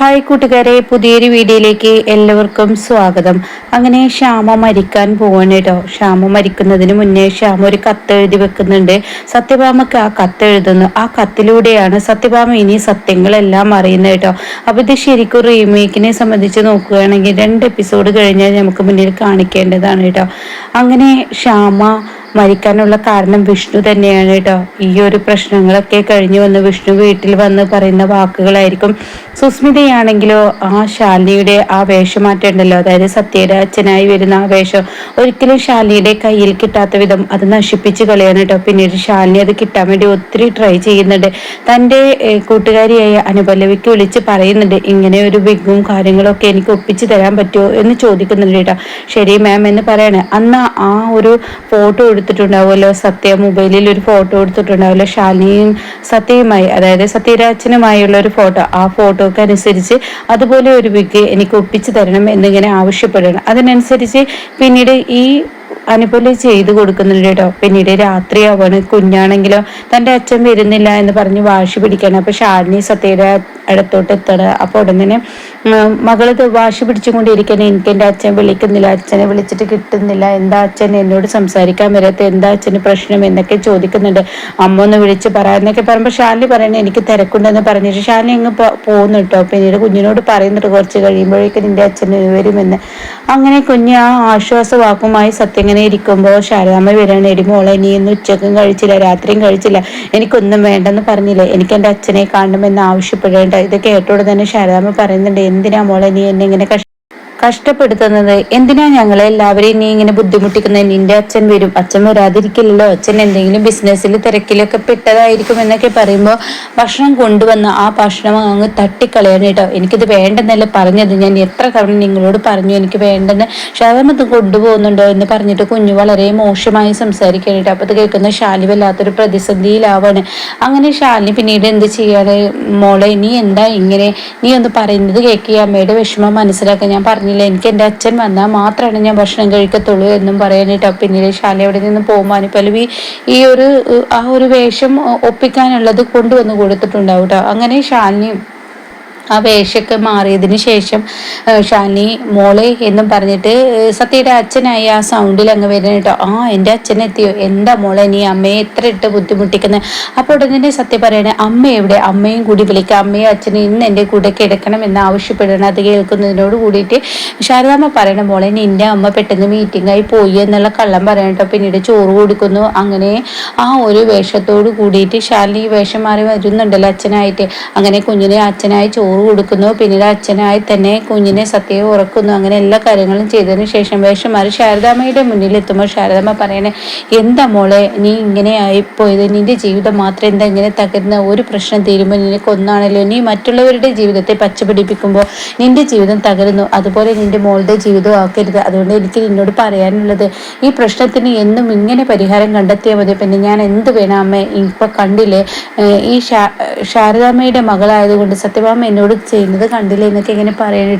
Hi കൂട്ടുകാരെ പുതിയൊരു വീഡിയോയിലേക്ക് എല്ലാവർക്കും സ്വാഗതം. അങ്ങനെ ശ്യാമ മരിക്കാൻ പോവാണ് കേട്ടോ ശ്യാമ മരിക്കുന്നതിന് മുന്നേ ശ്യാമ ഒരു കത്ത് എഴുതി വെക്കുന്നുണ്ട്. സത്യഭാമക്ക് ആ കത്ത് എഴുതുന്നു. ആ കത്തിലൂടെയാണ് സത്യഭാമ ഇനി സത്യങ്ങളെല്ലാം അറിയുന്നത് കേട്ടോ അപ്പൊ ഇത് ശരിക്കും റീമേക്കിനെ സംബന്ധിച്ച് നോക്കുകയാണെങ്കിൽ രണ്ട് എപ്പിസോഡ് കഴിഞ്ഞാൽ നമുക്ക് മുന്നിൽ കാണിക്കേണ്ടതാണ് കേട്ടോ അങ്ങനെ ശ്യാമ മരിക്കാനുള്ള കാരണം വിഷ്ണു തന്നെയാണ് കേട്ടോ. ഈ ഒരു പ്രശ്നങ്ങളൊക്കെ കഴിഞ്ഞു വന്ന് വിഷ്ണു വീട്ടിൽ വന്ന് പറയുന്ന വാക്കുകളായിരിക്കും സുസ്മിതയാണെങ്കിലോ ആ ശാലിനിയുടെ ആ വേഷമാറ്റം ഉണ്ടല്ലോ അതായത് സത്യയുടെ അച്ഛനായി വരുന്ന ആ വേഷം. ഒരിക്കലും ശാലിനിയുടെ കയ്യിൽ കിട്ടാത്ത വിധം അത് നശിപ്പിച്ച് കളയാണ് കേട്ടോ. പിന്നീട് ശാലിനി അത് കിട്ടാൻ വേണ്ടി ഒത്തിരി ട്രൈ ചെയ്യുന്നുണ്ട്. തന്റെ കൂട്ടുകാരിയായ അനുപല്ലവിക്ക് വിളിച്ച് പറയുന്നുണ്ട് ഇങ്ങനെ ഒരു ബിഗും കാര്യങ്ങളൊക്കെ എനിക്ക് ഒപ്പിച്ച് തരാൻ പറ്റുമോ? എന്ന് ചോദിക്കുന്നുണ്ട് കേട്ടോ. ശരി മാം എന്ന് പറയണേ. അന്ന് ആ ഒരു ഫോട്ടോ എടുത്തിട്ടുണ്ടാവുമല്ലോ സത്യ മൊബൈലിൽ ഒരു ഫോട്ടോ എടുത്തിട്ടുണ്ടാവുമല്ലോ ശാലിനിയും സത്യയുമായി അതായത് സത്യരാജനുമായുള്ള ഒരു ഫോട്ടോ. ആ ഫോട്ടോക്ക് അനുസരിച്ച് അതുപോലെ ഒരു വിഗ് എനിക്ക് ഒപ്പിച്ചു തരണം എന്നിങ്ങനെ ആവശ്യപ്പെടണം അതിനനുസരിച്ച് പിന്നീട് ഈ അനുപോലെ ചെയ്തു കൊടുക്കുന്നുണ്ട് കേട്ടോ. പിന്നീട് രാത്രിയാവാണ്. കുഞ്ഞാണെങ്കിലോ തന്റെ അച്ഛൻ വരുന്നില്ല എന്ന് പറഞ്ഞ് വാശി പിടിക്കണം അപ്പൊ ശാലിനി സത്യയുടെ അടുത്തോട്ട് എത്തണം അപ്പോൾ ഉടനെ മകൾ വാശി പിടിച്ചുകൊണ്ടിരിക്കുന്ന എനിക്ക് എന്റെ അച്ഛൻ വിളിക്കുന്നില്ല. അച്ഛനെ വിളിച്ചിട്ട് കിട്ടുന്നില്ല. എന്താ അച്ഛൻ എന്നോട് സംസാരിക്കാൻ വരാത്ത എന്താ അച്ഛന് പ്രശ്നം എന്നൊക്കെ ചോദിക്കുന്നുണ്ട്. അമ്മ ഒന്ന് വിളിച്ച് പറ എന്നൊക്കെ പറയുമ്പോൾ ഷാലി പറയണേ എനിക്ക് തിരക്കുണ്ടെന്ന് പറഞ്ഞിട്ട് ഷാലി അങ്ങ് പോകുന്നു കേട്ടോ പിന്നീട് കുഞ്ഞിനോട് പറയുന്നുണ്ട്. കുറച്ച് കഴിയുമ്പോഴേക്കും നിന്റെ അച്ഛന് വരുമെന്ന്. അങ്ങനെ കുഞ്ഞ് ആ ആശ്വാസ വാക്കുമായി സത്യങ്ങനെ ഇരിക്കുമ്പോൾ ശാരദാമ്മ വരികയാണ്. എടി മോളെ നീ ഉച്ചക്കും കഴിച്ചില്ല. രാത്രിയും കഴിച്ചില്ല. എനിക്കൊന്നും വേണ്ടെന്ന് പറഞ്ഞില്ലേ. എനിക്ക് എന്റെ അച്ഛനെ കാണണമെന്ന് ആവശ്യപ്പെടേണ്ട. ഇത് കേട്ടോടെ തന്നെ ശാരദാമ്മ പറയുന്നുണ്ട് എന്തിനാ മോളെ നീ എന്നെ ഇങ്ങനെ കഷ്ടപ്പെടുത്തുന്നത്? എന്തിനാ ഞങ്ങളെ എല്ലാവരെയും നീ ഇങ്ങനെ ബുദ്ധിമുട്ടിക്കുന്നത്? നിന്റെ അച്ഛൻ വരും. അച്ഛൻ വരാതിരിക്കില്ലല്ലോ. അച്ഛൻ എന്തെങ്കിലും ബിസിനസ്സിൽ തിരക്കിലൊക്കെ പെട്ടതായിരിക്കും എന്നൊക്കെ പറയുമ്പോൾ ഭക്ഷണം കൊണ്ടുവന്ന് ആ ഭക്ഷണം അങ്ങ് തട്ടിക്കളയാണ് കേട്ടോ. എനിക്കിത് വേണ്ടെന്നല്ല പറഞ്ഞത്. ഞാൻ എത്ര തവണ നിങ്ങളോട് പറഞ്ഞു എനിക്ക് വേണ്ടെന്ന് ഷാമത്ത് കൊണ്ടുപോകുന്നുണ്ടോ എന്ന് പറഞ്ഞിട്ട് കുഞ്ഞു വളരെ മോശമായി സംസാരിക്കുകയാണ് കേട്ടോ. അപ്പോൾ അത് കേൾക്കുന്ന ശാലി വല്ലാത്തൊരു പ്രതിസന്ധിയിലാവാണ്. അങ്ങനെ ശാലിനി പിന്നീട് എന്ത് ചെയ്യാണ് മോളെ നീ എന്താ ഇങ്ങനെ? നീ ഒന്ന് പറയുന്നത് കേൾക്കുക അമ്മയുടെ വിഷമം മനസ്സിലാക്കാൻ ഞാൻ പറഞ്ഞു പറഞ്ഞില്ല എനിക്ക് എന്റെ അച്ഛൻ വന്നാൽ മാത്രമാണ് ഞാൻ ഭക്ഷണം കഴിക്കത്തുള്ളൂ എന്നും പറയാനായിട്ട് പിന്നിലെ ശാല എവിടെ നിന്ന് പോകുമ്പോൾ പലവി ഈ ഒരു ആ ഒരു വേഷം ഒപ്പിക്കാനുള്ളത് കൊണ്ടുവന്ന് കൊടുത്തിട്ടുണ്ടാവും കേട്ടോ. അങ്ങനെ ശാലിനിയും ആ വേഷമൊക്കെ മാറിയതിന് ശേഷം ഷാനി മോളെ എന്നും പറഞ്ഞിട്ട് സത്യയുടെ അച്ഛനായി ആ സൗണ്ടിൽ അങ്ങ് വരുന്ന കേട്ടോ. ആ എന്റെ അച്ഛൻ എത്തിയോ? എന്താ മോളെ നീ അമ്മയെ എത്ര ഇട്ട് ബുദ്ധിമുട്ടിക്കുന്നത് അപ്പോൾ ഉടനെ തന്നെ സത്യ പറയണേ അമ്മ എവിടെ? അമ്മയും കൂടി വിളിക്കുക അമ്മയും അച്ഛനും ഇന്ന് എന്റെ കൂടെ കിടക്കണം എന്ന് ആവശ്യപ്പെടണം അത് കേൾക്കുന്നതിനോട് കൂടിയിട്ട് ശാരദാമ്മ പറയണ മോളെ നിന്റെ അമ്മ പെട്ടെന്ന് മീറ്റിംഗായി പോയി എന്നുള്ള കള്ളം പറയണട്ടോ പിന്നീട് ചോറ് കൊടുക്കുന്നു. അങ്ങനെ ആ ഒരു വേഷത്തോട് കൂടിയിട്ട് ശാലിനി വേഷം മാറി വരുന്നുണ്ടല്ലോ അച്ഛനായിട്ട്. അങ്ങനെ കുഞ്ഞിനെ അച്ഛനായി ചോറ് കൊടുക്കുന്നു. പിന്നീട് അച്ഛനായി തന്നെ കുഞ്ഞിനെ സത്യയെ ഉറക്കുന്നു. അങ്ങനെ എല്ലാ കാര്യങ്ങളും ചെയ്തതിനു ശേഷം വേഷമാറി ശാരദാമ്മയുടെ മുന്നിൽ എത്തുമ്പോൾ ശാരദാമ്മ പറയണേ എന്താ മോളെ നീ ഇങ്ങനെ ആയിപ്പോയത്? നിന്റെ ജീവിതം മാത്രം എന്താ ഇങ്ങനെ തകരുന്ന ഒരു പ്രശ്നം തീരുമ്പോൾ നിനക്ക് ഒന്നാണല്ലോ നീ മറ്റുള്ളവരുടെ ജീവിതത്തെ പച്ചപിടിപ്പിക്കുമ്പോൾ നിന്റെ ജീവിതം തകരുന്നു. അതുപോലെ നിന്റെ മോളുടെ ജീവിതം ആക്കരുത്. അതുകൊണ്ട് എനിക്ക് നിന്നോട് പറയാനുള്ളത് ഈ പ്രശ്നത്തിന് എന്നും ഇങ്ങനെ പരിഹാരം കണ്ടെത്തിയാൽ മതി. പിന്നെ ഞാൻ എന്ത് വേണം അമ്മ? ഇപ്പൊ കണ്ടില്ലേ ഈ ശാരദാമ്മയുടെ മകളായതുകൊണ്ട് സത്യഭാമ എന്നോട് എന്നോട് ചെയ്യുന്നത് കണ്ടില്ല എന്നൊക്കെ ഇങ്ങനെ പറയണ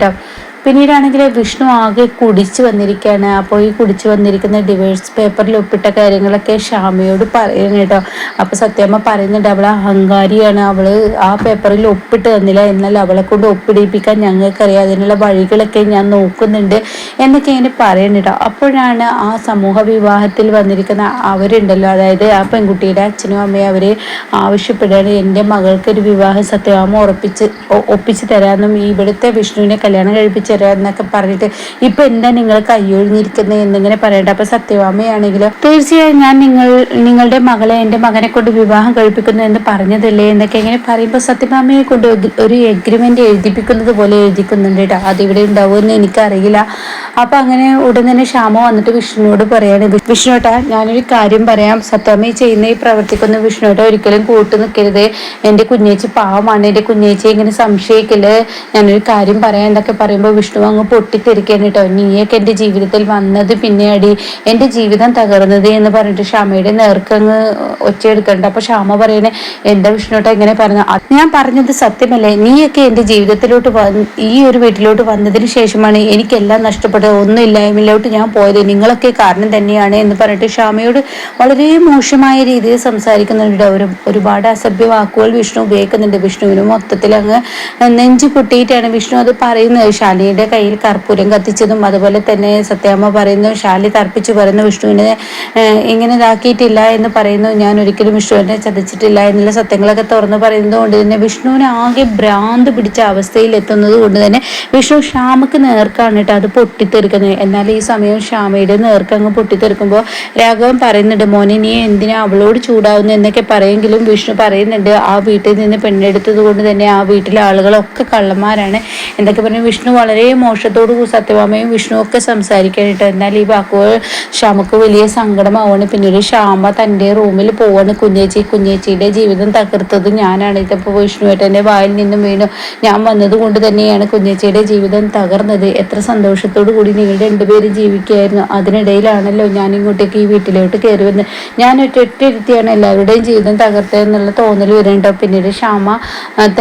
പിന്നീടാണെങ്കിൽ വിഷ്ണു ആകെ കുടിച്ചു വന്നിരിക്കുകയാണ് അപ്പോൾ ഈ കുടിച്ചു വന്നിരിക്കുന്ന ഡിവേഴ്സ് പേപ്പറിൽ ഒപ്പിട്ട കാര്യങ്ങളൊക്കെ ഷാമയോട് പറയുന്നു കേട്ടോ. അപ്പോൾ സത്യമ്മ പറയുന്നുണ്ട് അവൾ അഹങ്കാരിയാണ്. അവൾ ആ പേപ്പറിൽ ഒപ്പിട്ട് തന്നില്ല. എന്നാൽ അവളെ കൊണ്ട് ഒപ്പിടിപ്പിക്കാൻ ഞങ്ങൾക്കറിയാം. അതിനുള്ള വഴികളൊക്കെ ഞാൻ നോക്കുന്നുണ്ട് എന്നൊക്കെ ഇങ്ങനെ പറയുന്നുണ്ടോ അപ്പോഴാണ് ആ സമൂഹ വിവാഹത്തിൽ വന്നിരിക്കുന്ന അവരുണ്ടല്ലോ. അതായത് ആ പെൺകുട്ടിയുടെ അച്ഛനും അമ്മയും അവർ ആവശ്യപ്പെടുകയാണ്. എന്റെ മകൾക്കൊരു വിവാഹം സത്യമാമ ഉറപ്പിച്ച് ഒപ്പിച്ച് തരാമെന്നും ഇവിടുത്തെ വിഷ്ണുവിനെ കല്യാണം കഴിപ്പിച്ച് തരാം എന്നൊക്കെ പറഞ്ഞിട്ട് ഇപ്പൊ എന്താ നിങ്ങൾ കൈയൊഴിഞ്ഞിരിക്കുന്നത് എന്നിങ്ങനെ പറയണ്ട. അപ്പൊ സത്യവാമയാണെങ്കിലോ തീർച്ചയായും ഞാൻ നിങ്ങൾ നിങ്ങളുടെ മകളെ എന്റെ മകനെ കൊണ്ട് വിവാഹം കഴിപ്പിക്കുന്നു എന്ന് പറഞ്ഞതല്ലേ എന്നൊക്കെ ഇങ്ങനെ പറയുമ്പോൾ സത്യഭാമയെ കൊണ്ട് ഒരു എഗ്രിമെന്റ് എഴുതിപ്പിക്കുന്നത് പോലെ എഴുതിക്കുന്നുണ്ട് കേട്ടോ അതിവിടെ ഉണ്ടാവുമെന്ന് എനിക്കറിയില്ല. അപ്പൊ അങ്ങനെ ഉടൻ തന്നെ ക്ഷാമ വന്നിട്ട് വിഷ്ണുവോട് പറയാണ്. വിഷ്ണുട്ട ഞാനൊരു കാര്യം പറയാം. സത്യാമ്മ ചെയ്യുന്ന ഈ പ്രവർത്തിക്കുന്ന വിഷ്ണുട്ട ഒരിക്കലും കൂട്ടു നിൽക്കരുത് എന്റെ കുഞ്ഞേച്ചി പാവമാണ്. എന്റെ കുഞ്ഞേച്ചി ഇങ്ങനെ സംശയിക്കൽ ഞാനൊരു കാര്യം പറയാം എന്നൊക്കെ പറയുമ്പോൾ വിഷ്ണു അങ്ങ് പൊട്ടിത്തെറിക്കാൻ കേട്ടോ. നീയൊക്കെ എന്റെ ജീവിതത്തിൽ വന്നത് പിന്നെ അടി എന്റെ ജീവിതം തകർന്നത് എന്ന് പറഞ്ഞിട്ട് ക്ഷമയുടെ നേർക്കങ്ങ് ഒച്ചയെടുക്കണ്ട. അപ്പൊ ഷാമ പറയണേ എന്താ വിഷ്ണുട്ട ഇങ്ങനെ പറഞ്ഞു ഞാൻ പറഞ്ഞത് സത്യമല്ലേ നീയൊക്കെ എന്റെ ജീവിതത്തിലോട്ട് ഈ ഒരു വീട്ടിലോട്ട് വന്നതിന് ശേഷമാണ് എനിക്കെല്ലാം നഷ്ടപ്പെട്ടത്. ഒന്നും ഇല്ലായ്മയിലോട്ട് ഞാൻ പോയത്. നിങ്ങളൊക്കെ കാരണം തന്നെയാണ് എന്ന് പറഞ്ഞിട്ട് ഷാമയോട് വളരെ മോശമായ രീതിയിൽ സംസാരിക്കുന്നുണ്ട് ഒരു ഒരുപാട് അസഭ്യ വാക്കുകൾ വിഷ്ണു ഉപയോഗിക്കുന്നുണ്ട്. വിഷ്ണുവിന് മൊത്തത്തിൽ അങ്ങ് നെഞ്ചു പൊട്ടിയിട്ടാണ് വിഷ്ണു അത് പറയുന്നത്. ശാലിയുടെ കയ്യിൽ കർപ്പൂരം കത്തിച്ചതും അതുപോലെ തന്നെ സത്യാമ്മ പറയുന്നു ശാലി തർപ്പിച്ചു പറയുന്നു വിഷ്ണുവിനെ ഇങ്ങനെ ഇതാക്കിയിട്ടില്ല എന്ന് പറയുന്നു. ഞാൻ ഒരിക്കലും വിഷ്ണുവിനെ ചതിച്ചിട്ടില്ല എന്നുള്ള സത്യങ്ങളൊക്കെ തുറന്നു പറയുന്നത് കൊണ്ട് തന്നെ വിഷ്ണുവിനെ ആകെ ഭ്രാന്ത് പിടിച്ച അവസ്ഥയിൽ എത്തുന്നത് കൊണ്ട് തന്നെ വിഷ്ണു ശ്യാമക്ക് നേർക്കാണ് കേട്ടോ അത് പൊട്ടിത്തെറിക്കുന്നത്. എന്നാൽ ഈ സമയം ശ്യാമയുടെ നേർക്ക് അങ്ങ് പൊട്ടിത്തെറിക്കുമ്പോൾ രാഘവൻ പറയുന്നുണ്ട് മോനെ നീ എന്തിനാ അവളോട് ചൂടാവുന്നു എന്നൊക്കെ പറയെങ്കിലും വിഷ്ണു പറയുന്നുണ്ട് ആ വീട്ടിൽ നിന്ന് പെണ്ണെടുത്തത് കൊണ്ട് തന്നെ ആ വീട്ടിലെ ആളുകളൊക്കെ കള്ളന്മാരാണ് എന്തൊക്കെ പറഞ്ഞു വിഷ്ണു വളരെ മോശത്തോടു കൂടി സത്യഭാമയും വിഷ്ണു ഒക്കെ സംസാരിക്കാനായിട്ട് എന്നാൽ ഈ വാക്കുകൾ ശ്യാമക്ക് വലിയ സങ്കടമാവാണ്. പിന്നീട് ശ്യാമ തന്റെ റൂമിൽ പോവാണ്. കുഞ്ഞേച്ചി കുഞ്ഞേച്ചിയുടെ ജീവിതം തകർത്തത് ഞാനാണ്. ഇതിപ്പോൾ വിഷ്ണുവേട്ടന്റെ വായിൽ നിന്നും വീണു. ഞാൻ വന്നത് കൊണ്ട് തന്നെയാണ് കുഞ്ഞേച്ചിയുടെ ജീവിതം തകർന്നത്. എത്ര സന്തോഷത്തോടു കൂടി നിങ്ങൾ രണ്ടുപേരും ജീവിക്കുകയായിരുന്നു. അതിനിടയിലാണല്ലോ ഞാൻ ഇങ്ങോട്ടേക്ക് ഈ വീട്ടിലോട്ട് കയറി വന്നത് ഞാൻ ഒറ്റ ഇരുത്തിയാണ് എല്ലാവരുടെയും ജീവിതം തകർത്തതെന്നുള്ള തോന്നൽ വരുന്നുണ്ടോ. പിന്നീട് ശ്യാമ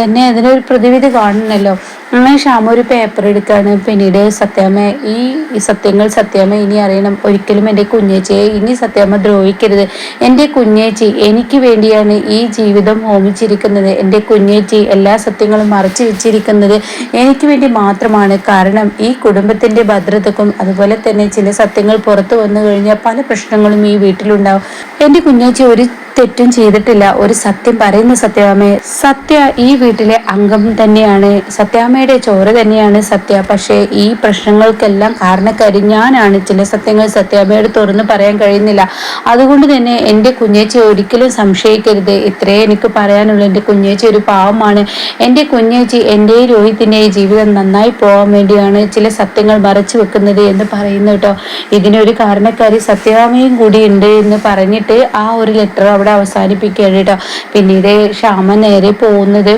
തന്നെ അതിനൊരു പ്രതിവിധി കാണണമല്ലോ അങ്ങനെ ശ്യാമ ഒരു പേപ്പർ എടുക്കുകയാണ് പിന്നീട് സത്യാമ്മ ഈ സത്യങ്ങൾ സത്യാമ്മ ഇനി അറിയണം. ഒരിക്കലും എന്റെ കുഞ്ഞേച്ചിയെ ഇനി സത്യാമ്മ ദ്രോഹിക്കരുത്. എന്റെ കുഞ്ഞേച്ചി എനിക്ക് വേണ്ടിയാണ് ഈ ജീവിതം ഹോമിച്ചിരിക്കുന്നത്. എന്റെ കുഞ്ഞേച്ചി എല്ലാ സത്യങ്ങളും മറച്ചു വെച്ചിരിക്കുന്നത് എനിക്ക് വേണ്ടി മാത്രമാണ്. കാരണം ഈ കുടുംബത്തിന്റെ ഭദ്രതക്കും അതുപോലെ തന്നെ ചില സത്യങ്ങൾ പുറത്തു വന്നു കഴിഞ്ഞാൽ പല പ്രശ്നങ്ങളും ഈ വീട്ടിലുണ്ടാവും. എന്റെ കുഞ്ഞേച്ചി ഒരു തെറ്റും ചെയ്തിട്ടില്ല. ഒരു സത്യം പറയുന്ന സത്യാമ്മയെ സത്യ ഈ വീട്ടിലെ അംഗം തന്നെയാണ്. സത്യാമ്മയുടെ ചോര തന്നെയാണ് സത്യ. പക്ഷേ ഈ പ്രശ്നങ്ങൾക്കെല്ലാം കാരണക്കാരി ഞാനാണ്. ചില സത്യങ്ങൾ സത്യാമ്മയോട് തുറന്നു പറയാൻ കഴിയുന്നില്ല. അതുകൊണ്ട് തന്നെ എന്റെ കുഞ്ഞേച്ചി ഒരിക്കലും സംശയിക്കരുത്. ഇത്രേ എനിക്ക് പറയാനുള്ളൂ. എന്റെ കുഞ്ഞേച്ചി ഒരു പാവമാണ്. എന്റെ കുഞ്ഞേച്ചി എന്റെ രോഹിത്തിന്റെ ജീവിതം നന്നായി പോകാൻ വേണ്ടിയാണ് ചില സത്യങ്ങൾ മറച്ചു വെക്കുന്നത് എന്ന് പറയുന്നു കേട്ടോ. ഇതിനൊരു കാരണക്കാരി സത്യാമ്മയും കൂടി ഉണ്ട് എന്ന് പറഞ്ഞിട്ട് ആ ഒരു ലെറ്റർ അവിടെ അവസാനിപ്പിക്കുകയാണ് കേട്ടോ പിന്നീട് ശ്യാമ നേരെ പോകുന്നത്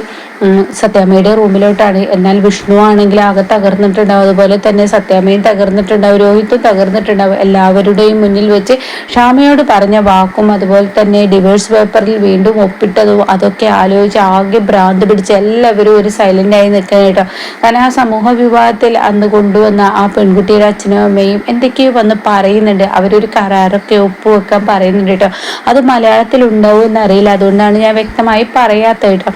സത്യാമ്മയുടെ റൂമിലോട്ടാണ്. എന്നാൽ വിഷ്ണു ആണെങ്കിൽ ആകെ തകർന്നിട്ടുണ്ടാവും. അതുപോലെ തന്നെ സത്യാമ്മയും തകർന്നിട്ടുണ്ടാവും. രോഹിത്തും തകർന്നിട്ടുണ്ടാവും. എല്ലാവരുടെയും മുന്നിൽ വെച്ച് ക്ഷാമയോട് പറഞ്ഞ വാക്കും അതുപോലെ തന്നെ ഡിവേഴ്സ് പേപ്പറിൽ വീണ്ടും ഒപ്പിട്ടതും അതൊക്കെ ആലോചിച്ച് ആകെ ഭ്രാന്ത് പിടിച്ച് എല്ലാവരും ഒരു സൈലന്റ് ആയി നിൽക്കണം കേട്ടോ. കാരണം ആ സമൂഹ വിവാഹത്തിൽ അന്ന് കൊണ്ടുവന്ന ആ പെൺകുട്ടിയുടെ അച്ഛനും അമ്മയും എന്തൊക്കെയോ വന്ന് പറയുന്നുണ്ട്. അവരൊരു കരാറൊക്കെ ഒപ്പുവെക്കാൻ പറയുന്നുണ്ട് കേട്ടോ. അത് മലയാളത്തിൽ ഉണ്ടാവും എന്നറിയില്ല അതുകൊണ്ടാണ് ഞാൻ വ്യക്തമായി പറയാത്തത് കേട്ടോ.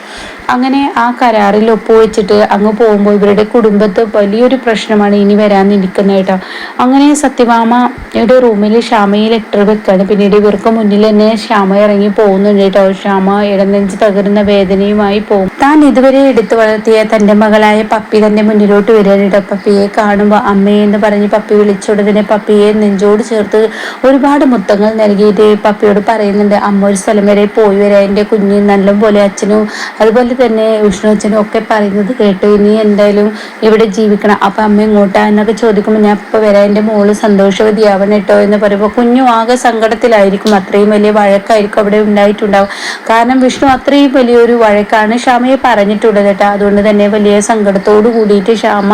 അങ്ങനെ ആ കരാറിൽ ഒപ്പുവെച്ചിട്ട് അങ്ങ് പോകുമ്പോൾ ഇവരുടെ കുടുംബത്ത് വലിയൊരു പ്രശ്നമാണ് ഇനി വരാനിരിക്കുന്നത് കേട്ടോ. അങ്ങനെ സത്യഭാമയുടെ റൂമിൽ ശ്യാമയെ ലെറ്റർ വെക്കാണ്. പിന്നീട് ഇവർക്ക് മുന്നിൽ തന്നെ ശ്യാമ ഇറങ്ങി പോകുന്നുണ്ട് കേട്ടോ. ശ്യാമ ഇടനെഞ്ച് തകരുന്ന വേദനയുമായി പോകും. താൻ ഇതുവരെ എടുത്തു വളർത്തിയ തന്റെ മകളായ പപ്പി തന്റെ മുന്നിലോട്ട് വരികയാണ് കേട്ടോ. പപ്പിയെ കാണുമ്പോൾ അമ്മയെ എന്ന് പറഞ്ഞ് പപ്പി വിളിച്ചുടനെ പപ്പിയെ നെഞ്ചോട് ചേർത്ത് ഒരുപാട് മുത്തങ്ങൾ നൽകിയിട്ട് പപ്പിയോട് പറയുന്നുണ്ട് അമ്മ ഒരു സ്ഥലം വരെ പോയി വരാൻ എന്റെ കുഞ്ഞ് നല്ലപോലെ അച്ഛനും അതുപോലെ തന്നെ വിഷ്ണു അച്ഛനും ഒക്കെ പറയുന്നത് കേട്ടു. ഇനി എന്തായാലും ഇവിടെ ജീവിക്കണം. അപ്പൊ അമ്മ ഇങ്ങോട്ടാ എന്നൊക്കെ ചോദിക്കുമ്പോൾ ഞാൻ ഇപ്പൊ വരാം. എന്റെ മോൾ സന്തോഷവതിയാവണം കേട്ടോ എന്ന് പറയുമ്പോൾ കുഞ്ഞു ആകെ സങ്കടത്തിലായിരിക്കും. അത്രയും വലിയ വഴക്കായിരിക്കും അവിടെ ഉണ്ടായിട്ടുണ്ടാവും കാരണം വിഷ്ണു അത്രയും വലിയൊരു വഴക്കാണ് ക്ഷാമയെ പറഞ്ഞിട്ടുള്ളത് കേട്ടോ. അതുകൊണ്ട് തന്നെ വലിയ സങ്കടത്തോട് കൂടിയിട്ട് ക്ഷാമ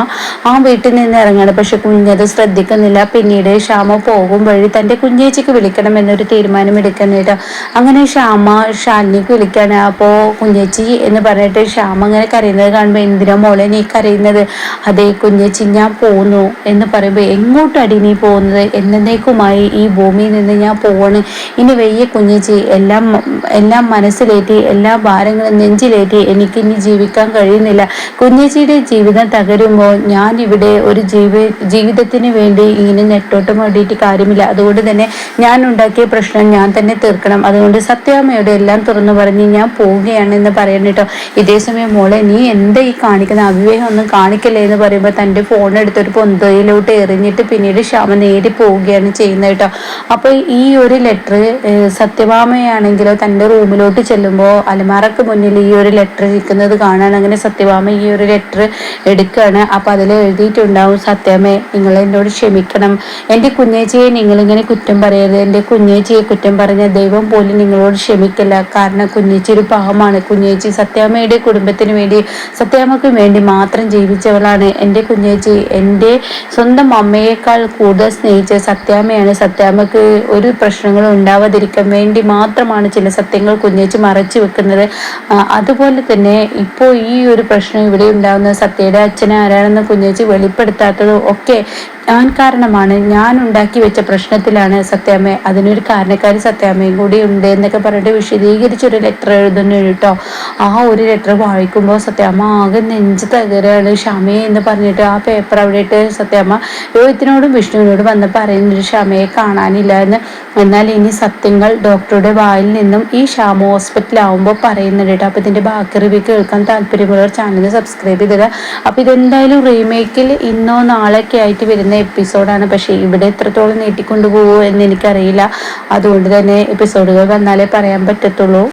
ആ വീട്ടിൽ നിന്ന് ഇറങ്ങണം പക്ഷെ കുഞ്ഞത് ശ്രദ്ധിക്കുന്നില്ല. പിന്നീട് ക്ഷാമ പോകും വഴി തന്റെ കുഞ്ഞേച്ചിക്ക് വിളിക്കണം എന്നൊരു തീരുമാനം എടുക്കുന്നു കേട്ടോ. അങ്ങനെ ക്ഷാമ ഷാലിനിക്ക് വിളിക്കാണ് അപ്പോൾ കുഞ്ഞേച്ചി എന്ന് പറഞ്ഞിട്ട് ശ്യാമ അങ്ങനെ കരയുന്നത് കാണുമ്പോൾ എന്തിനാ മോളെ നീ കരയുന്നത്? അതേ കുഞ്ഞച്ചി ഞാൻ പോന്നു എന്ന് പറയുമ്പോൾ എങ്ങോട്ടടി നീ പോകുന്നത്? എന്നേക്കുമായി ഈ ഭൂമിയിൽ നിന്ന് ഞാൻ പോവാണ്. ഇനി വെയ്യ കുഞ്ഞച്ചി എല്ലാം എല്ലാം മനസ്സിലേറ്റി എല്ലാ ഭാരങ്ങളും നെഞ്ചിലേറ്റി എനിക്ക് ഇനി ജീവിക്കാൻ കഴിയുന്നില്ല. കുഞ്ഞച്ചിയുടെ ജീവിതം തകരുമ്പോൾ ഞാൻ ഇവിടെ ഒരു ജീവി ജീവിതത്തിന് വേണ്ടി ഇങ്ങനെ നെട്ടോട്ടം വേണ്ടിയിട്ട് കാര്യമില്ല. അതുകൊണ്ട് തന്നെ ഞാൻ ഉണ്ടാക്കിയ പ്രശ്നം ഞാൻ തന്നെ തീർക്കണം. അതുകൊണ്ട് സത്യാമ്മയോട് എല്ലാം തുറന്നു പറഞ്ഞ് ഞാൻ പോവുകയാണ് എന്ന് പറയണം കേട്ടോ. ഇതേ സമയം മോളെ നീ എന്താ ഈ കാണിക്കുന്ന അവിവേഹം ഒന്നും കാണിക്കല്ലേ? എന്ന് പറയുമ്പോൾ തന്റെ ഫോൺ എടുത്തൊരു പൊന്തയിലോട്ട് എറിഞ്ഞിട്ട് പിന്നീട് ശ്യാമ നേടി പോവുകയാണ് ചെയ്യുന്നത് കേട്ടോ. അപ്പോൾ ഈ ഒരു ലെറ്റർ സത്യഭാമയാണെങ്കിലോ തന്റെ റൂമിലോട്ട് ചെല്ലുമ്പോൾ അലമാറക്ക് മുന്നിൽ ഈ ഒരു ലെറ്റർ ഇരിക്കുന്നത് കാണാൻ അങ്ങനെ സത്യഭാമ ഈ ഒരു ലെറ്റർ എടുക്കുകയാണ്. അപ്പോൾ അതിൽ എഴുതിയിട്ടുണ്ടാവും സത്യമേ നിങ്ങൾ എന്നോട് ക്ഷമിക്കണം. എന്റെ കുഞ്ഞേച്ചിയെ നിങ്ങളിങ്ങനെ കുറ്റം പറയരുത്. എന്റെ കുഞ്ഞേച്ചിയെ കുറ്റം പറഞ്ഞ ദൈവം പോലും നിങ്ങളോട് ക്ഷമിക്കില്ല. കാരണം കുഞ്ഞേച്ചി ഒരു പാവമാണ്. കുഞ്ഞേച്ചി സത്യാമ്മ സത്യാമ്മയുടെ കുടുംബത്തിന് വേണ്ടി സത്യാമ്മക്ക് വേണ്ടി മാത്രം ജീവിച്ചവളാണ് എന്റെ കുഞ്ഞേച്ചി. എന്റെ സ്വന്തം അമ്മയേക്കാൾ കൂടുതൽ സ്നേഹിച്ച സത്യാമ്മയാണ്. സത്യാമ്മക്ക് ഒരു പ്രശ്നങ്ങളും ഉണ്ടാവാതിരിക്കാൻ വേണ്ടി മാത്രമാണ് ചില സത്യങ്ങൾ കുഞ്ഞേച്ചി മറച്ചു വെക്കുന്നത്. അതുപോലെ തന്നെ ഇപ്പോൾ ഈ ഒരു പ്രശ്നം ഇവിടെ ഉണ്ടാകുന്ന സത്യയുടെ അച്ഛനെ ആരാണെന്ന് കുഞ്ഞേച്ചി വെളിപ്പെടുത്താത്തത് ഒക്കെ ഞാൻ കാരണമാണ് ഞാൻ ഉണ്ടാക്കി വെച്ച പ്രശ്നത്തിലാണ് സത്യാമ്മ. അതിനൊരു കാരണക്കാരി സത്യാമ്മയും കൂടി ഉണ്ട് എന്നൊക്കെ പറഞ്ഞിട്ട് വിശദീകരിച്ചൊരു ലെറ്റർ എഴുതുന്നു കേട്ടോ. ആ ഒരു ലെറ്റർ വായിക്കുമ്പോൾ സത്യാമ്മ ആകെ നെഞ്ച് തകരാണ്. ക്ഷമയെ എന്ന് പറഞ്ഞിട്ട് ആ പേപ്പർ അവിടെ ഇട്ട് സത്യാമ്മ രോഹിത്തിനോടും വിഷ്ണുവിനോടും വന്ന് പറയുന്നൊരു ക്ഷമയെ കാണാനില്ല എന്ന്. എന്നാൽ ഇനി സത്യങ്ങൾ ഡോക്ടറുടെ വായിൽ നിന്നും ഈ ക്ഷാമ ഹോസ്പിറ്റലാവുമ്പോൾ പറയുന്നുണ്ട് കേട്ടോ. അപ്പോൾ ഇതിന്റെ ബാക്കി റിവ്യൂ കേൾക്കാൻ താല്പര്യമുള്ളവർ ചാനൽ സബ്സ്ക്രൈബ് ചെയ്തിടുക അപ്പോൾ ഇതെന്തായാലും റീമേക്കിൽ ഇന്നോ നാളെയൊക്കെ ആയിട്ട് വരുന്ന എപ്പിസോഡാണ് പക്ഷേ ഇവിടെ എത്രത്തോളം നീട്ടിക്കൊണ്ടു പോകുമോ എന്ന് എനിക്കറിയില്ല. അതുകൊണ്ട് തന്നെ എപ്പിസോഡുകൾ വന്നാലേ പറയാൻ പറ്റത്തുള്ളൂ.